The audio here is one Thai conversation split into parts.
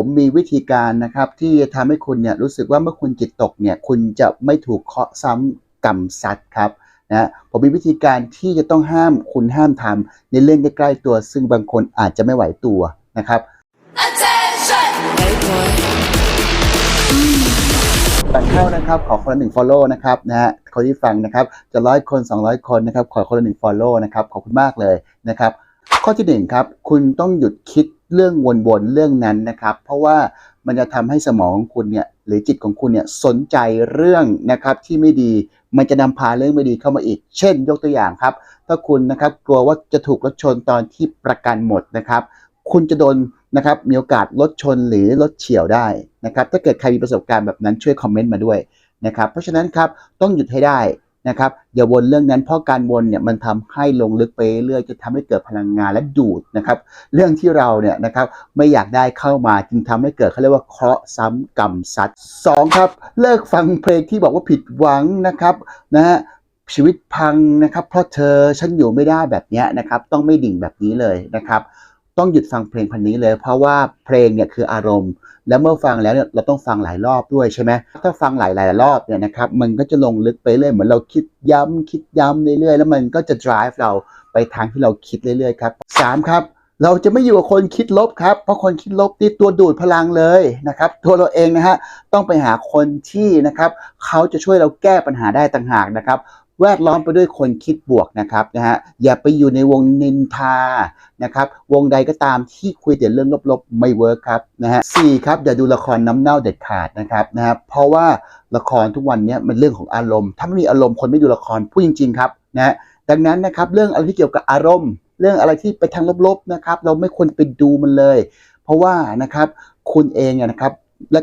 ผมมีวิธีการนะครับที่จะทำให้คุณเนี่ยรู้สึกว่าเมื่อคุณจิตตกเนี่ยคุณจะไม่ถูกเคราะห์ซ้ำกรรมซัดครับนะผมมีวิธีการที่จะต้องห้ามคุณห้ามทำในเรื่องใกล้ๆตัว ซึ่งบางคนอาจจะไม่ไหวตัวนะครับ Attention! Hey boy. ก่อนเข้านะครับขอคนละหนึ่ง follow นะครับนะฮะคนที่ฟังนะครับจะร้อยคน 200 คนนะครับขอคนละหนึ่ง follow นะครับขอบคุณมากเลยนะครับข้อที่หนึ่งครับคุณต้องหยุดคิด เรื่องวนๆเรื่องนั้นนะครับ เพราะว่ามันจะทำให้สมองของคุณเนี่ยหรือจิตของคุณเนี่ยสนใจเรื่องนะครับที่ไม่ดีมันจะนำพาเรื่องไม่ดีเข้ามาอีก เช่น ยกตัวอย่างครับ ถ้าคุณนะครับกลัวว่าจะถูกรถชนตอนที่ประกันหมดนะครับ คุณจะโดนนะครับมีโอกาสรถชนหรือรถเฉี่ยวได้นะครับ ถ้าเกิดใครมีประสบการณ์แบบนั้นช่วยคอมเมนต์มาด้วยนะครับ เพราะฉะนั้นครับต้องหยุดให้ได้ นะครับอย่าวนเรื่องนั้นเพราะการวนเนี่ยมันทำให้ลงลึกไปเรื่อยจะทำให้เกิดพลังงานและดูดนะครับเรื่องที่เราเนี่ยนะครับไม่อยากได้เข้ามาจึงทำให้เกิดเขาเรียกว่าเคราะห์ซ้ำกรรมซัดสองครับเลิกฟังเพลงที่บอกว่าผิดหวังนะครับนะฮะชีวิตพังนะครับเพราะเธอฉันอยู่ไม่ได้แบบเนี้ยนะครับต้องไม่ดิ่งแบบนี้เลยนะครับ ต้องหยุดฟังเพลงพันนี้เลย เพราะว่าเพลงเนี่ยคืออารมณ์ แล้วเมื่อฟังแล้วเนี่ยเราต้องฟังหลายรอบด้วยใช่ไหมถ้าฟังหลายหลายรอบเนี่ยนะครับมันก็จะลงลึกไปเรื่อยเหมือนเราคิดย้ำคิดย้ำเรื่อยๆแล้วมันก็จะ drive เราไปทางที่เราคิดเรื่อยๆครับสามครับเราจะไม่อยู่กับคนคิดลบครับ เพราะคนคิดลบนี่ตัวดูดพลังเลยนะครับ ตัวเราเองนะฮะต้องไปหาคนที่นะครับเขาจะช่วยเราแก้ปัญหาได้ต่างหากนะครับ แวดล้อมไปด้วยคนคิดบวกนะครับนะฮะอย่าไปอยู่ในวงนินทานะครับวงใดก็ตามที่คุยแต่เรื่องลบๆไม่เวิร์คครับนะฮะสี่ครับอย่าดูละครน้ำเน่าเด็ดขาดนะครับนะฮะเพราะว่าละครทุกวันนี้มันเรื่องของอารมณ์ ถ้าไม่มีอารมณ์คนไม่ดูละครพูดจริง ๆ ครับนะฮะดังนั้นนะครับเรื่องอะไรที่เกี่ยวกับอารมณ์ เรื่องอะไรที่ไปทางลบๆนะครับเราไม่ควรไปดูมันเลย เพราะว่านะครับคุณเองนะครับ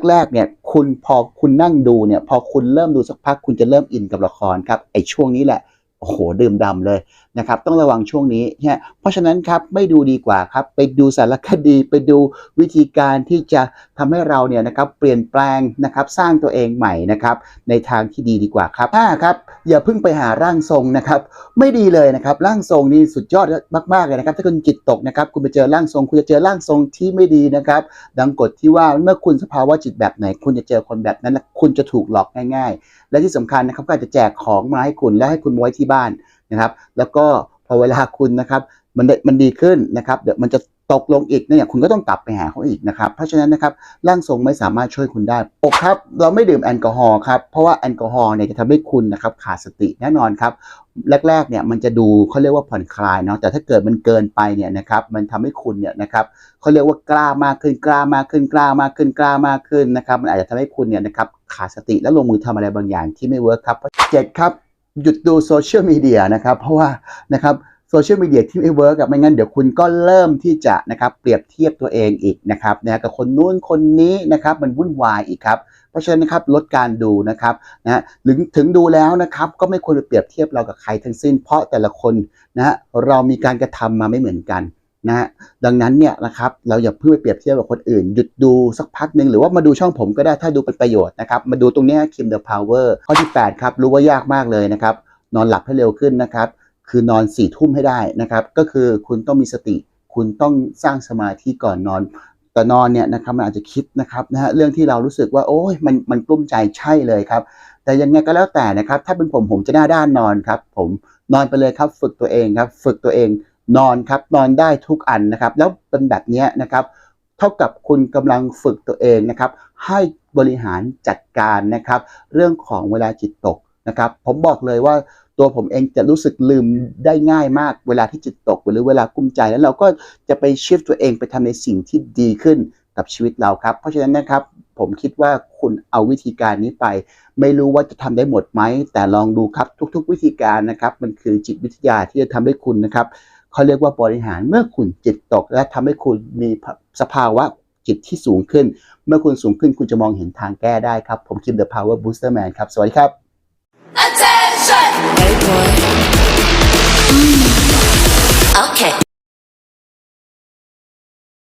แรกๆเนี่ยคุณพอคุณนั่งดูเนี่ยพอคุณเริ่มดูสักพักคุณจะเริ่มอินกับละครครับไอ้ช่วงนี้แหละโอ้โหดื่มดำเลย นะครับต้องระวังช่วงนี้เนี่ยเพราะฉะนั้นครับไม่ดูดีกว่าครับไปดูสารคดีไปดูวิธีการที่จะทำให้เราเนี่ยนะครับเปลี่ยนแปลงนะครับสร้างตัวเองใหม่นะครับในทางที่ดีดีกว่าครับห้าครับอย่าเพิ่งไปหาร่างทรงนะครับไม่ดีเลยนะครับร่างทรงนี่สุดยอดมากๆเลยนะครับถ้าคุณจิตตกนะครับคุณไปเจอร่างทรง คุณจะเจอร่างทรงที่ไม่ดีนะครับดังกฎที่ว่าเมื่อคุณสภาวะจิตแบบไหน คุณจะเจอคนแบบนั้นและคุณจะถูกหลอกง่าย ๆ และที่สำคัญนะครับก็จจะแจกของมาให้คุณและให้คุณไว้ที่บ้าน นะครับ แล้วก็พอเวลาคุณนะครับ มันด้มันดีขึ้นนะครับ เดี๋ยวมันจะตกลงอีกเนี่ยคุณก็ต้องกลับไปหาเขาอีกนะครับ เพราะฉะนั้นนะครับร่างทรงไม่สามารถช่วยคุณได้โอครับ เราไม่ดื่มแอลกอฮอล์ครับ เพราะว่าแอลกอฮอล์เนี่ยจะทำให้คุณนะครับขาดสติแน่นอนครับ แรกๆเนี่ยมันจะดูเขาเรียกว่าผ่อนคลายเนาะแต่ถ้าเกิดมันเกินไปเนี่ยนะครับมันทำให้คุณเนี่ยนะครับเขาเรียกว่ากล้ามากขึ้นกล้ามากขึ้นกล้ามากขึ้นกล้ามากขึ้นนะครับมันอาจจะทำให้คุณเนี่ยนะครับขาดสติและลงมือทำอะไรบางอย่างที่ไม่เวิร์คครับเจ็ดครับ หยุดดูโซเชียลมีเดียนะครับ เพราะว่านะครับโซเชียลมีเดียที่ไม่เวิร์กอะไม่งั้นเดี๋ยวคุณก็เริ่มที่จะนะครับเปรียบเทียบตัวเองอีกนะครับนะกับคนนู้นคนนี้นะครับมันวุ่นวายอีกครับเพราะฉะนั้นนะครับลดการดูนะครับนะหรือถึงดูแล้วนะครับก็ไม่ควรไปเปรียบเทียบเรากับใครทั้งสิ้น เพราะแต่ละคนนะฮะเรามีการกระทำมาไม่เหมือนกัน นะดังนั้นเนี่ยนะครับเราอย่าเพิ่งไปเปรียบเทียบกับคนอื่น หยุดดูสักพักหนึ่งหรือว่ามาดูช่องผมก็ได้ถ้าดูเป็นประโยชน์นะครับมาดูตรงนี้คิมเดอะพาวเวอร์ข้อที่ 8 ครับ รู้ว่ายากมากเลยนะครับ นอนหลับให้เร็วขึ้นนะครับ คือนอนสี่ทุ่มให้ได้นะครับ ก็คือคุณต้องมีสติ คุณต้องสร้างสมาธิก่อนนอนแต่นอนเนี่ยนะครับมันอาจจะคิดนะครับนะฮะเรื่องที่เรารู้สึกว่าโอ้ยมันมันกลุ้มใจใช่เลยครับ แต่ยังไงก็แล้วแต่นะครับ ถ้าเป็นผมผมจะหน้าด้านนอนครับ ผมนอนไปเลยครับ ฝึกตัวเองครับ ฝึกตัวเอง นอนครับนอนได้ทุกอันนะครับ แล้วเป็นแบบนี้นะครับเท่ากับคุณกำลังฝึกตัวเองนะครับ ให้บริหารจัดการนะครับ เรื่องของเวลาจิตตกนะครับ ผมบอกเลยว่าตัวผมเองจะรู้สึกลืมได้ง่ายมากเวลาที่จิตตก หรือเวลากุ้มใจแล้วเราก็จะไปชิฟตัวเองไปทำในสิ่งที่ดีขึ้นกับชีวิตเราครับ เพราะฉะนั้นนะครับผมคิดว่าคุณเอาวิธีการนี้ไป ไม่รู้ว่าจะทำได้หมดไหม แต่ลองดูครับทุกๆ วิธีการนะครับ มันคือจิตวิทยาที่จะทำให้คุณนะครับ เขาเรียกว่าบริหาร เมื่อคุณจิตตก และทำให้คุณมีสภาวะจิตที่สูงขึ้น เมื่อคุณสูงขึ้นคุณจะมองเห็นทางแก้ได้ครับ ผมคิม The Power Booster Man ครับ สวัสดีครับ Attention! Hey boy. Okay.